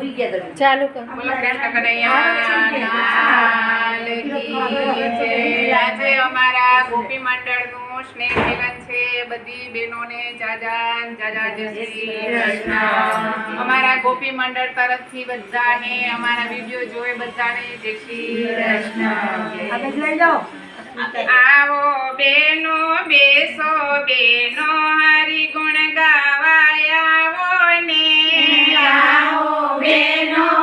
ભૂલી ગયા તમે. ચાલુ અમારા ગોપી મંડળ તરફથી બધાને અમારા વીડિયો જોવે બધાને જય શ્રી કૃષ્ણ. આવો બેનો બેસો બેનો હરિ ગુણ ગાવાય આવો ને. bien.